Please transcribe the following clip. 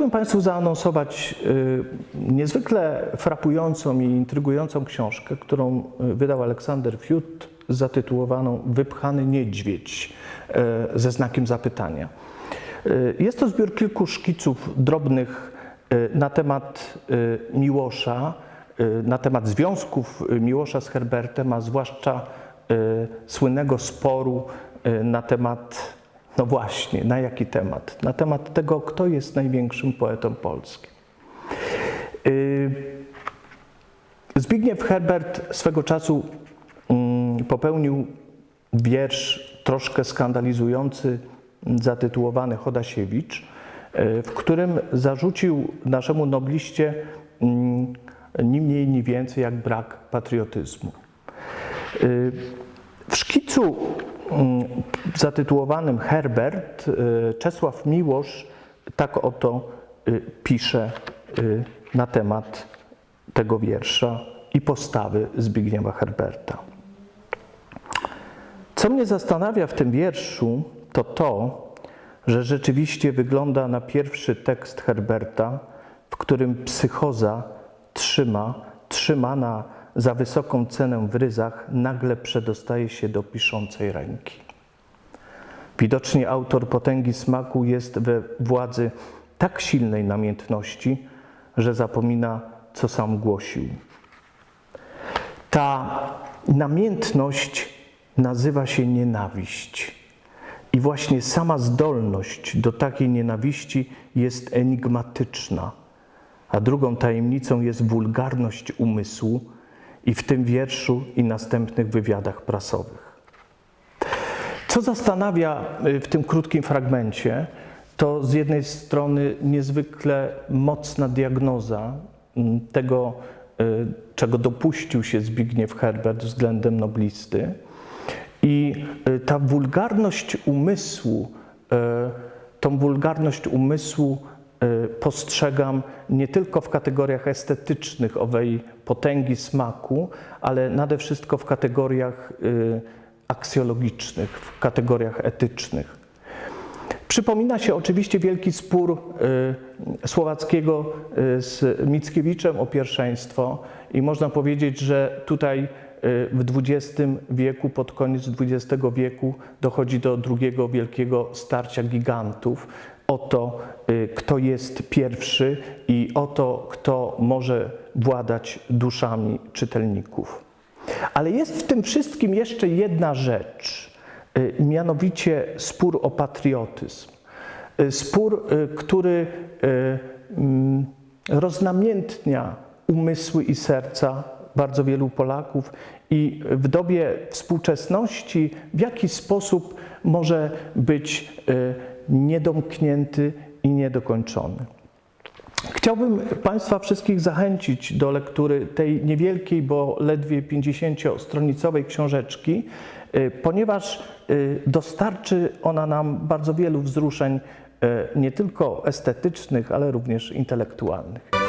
Chciałbym Państwu zaanonsować y, niezwykle frapującą i intrygującą książkę, którą y, wydał Aleksander Fiut, zatytułowaną Wypchany niedźwiedź y, ze znakiem zapytania. Jest to zbiór kilku szkiców drobnych na temat Miłosza, na temat związków Miłosza z Herbertem, a zwłaszcza słynnego sporu na temat, no właśnie, na jaki temat? Na temat tego, kto jest największym poetą polskim. Y, Zbigniew Herbert swego czasu mm, popełnił wiersz troszkę skandalizujący, zatytułowany Chodasiewicz, y, w którym zarzucił naszemu nobliście mm, ni mniej, ni więcej jak brak patriotyzmu. Y, W szkicu zatytułowanym Herbert y, Czesław Miłosz tak oto y, pisze y, na temat tego wiersza i postawy Zbigniewa Herberta. Co mnie zastanawia w tym wierszu, to to, że rzeczywiście wygląda na pierwszy tekst Herberta, w którym psychoza trzyma, trzymana za wysoką cenę w ryzach, nagle przedostaje się do piszącej ręki. Widocznie autor potęgi smaku jest we władzy tak silnej namiętności, że zapomina, co sam głosił. Ta namiętność nazywa się nienawiść. I właśnie sama zdolność do takiej nienawiści jest enigmatyczna. A drugą tajemnicą jest wulgarność umysłu i w tym wierszu i następnych wywiadach prasowych. Co zastanawia y, w tym krótkim fragmencie, to z jednej strony niezwykle mocna diagnoza mm, tego, y, czego dopuścił się Zbigniew Herbert względem noblisty, i y, ta wulgarność umysłu, tą wulgarność umysłu postrzegam nie tylko w kategoriach estetycznych owej potęgi smaku, ale nade wszystko w kategoriach y, aksjologicznych, w kategoriach etycznych. Przypomina się oczywiście wielki spór y, Słowackiego y, z Mickiewiczem o pierwszeństwo i można powiedzieć, że tutaj w XX wieku, pod koniec XX wieku dochodzi do drugiego wielkiego starcia gigantów o to, y, kto jest pierwszy i o to, kto może władać duszami czytelników. Ale jest w tym wszystkim jeszcze jedna rzecz, y, mianowicie spór o patriotyzm. Y, Spór, który mm, roznamiętnia umysły i serca bardzo wielu Polaków i w dobie współczesności w jaki sposób może być niedomknięty i niedokończony. Chciałbym Państwa wszystkich zachęcić do lektury tej niewielkiej, bo ledwie 50-stronicowej książeczki, y, ponieważ y, dostarczy ona nam bardzo wielu wzruszeń, y, nie tylko estetycznych, ale również intelektualnych.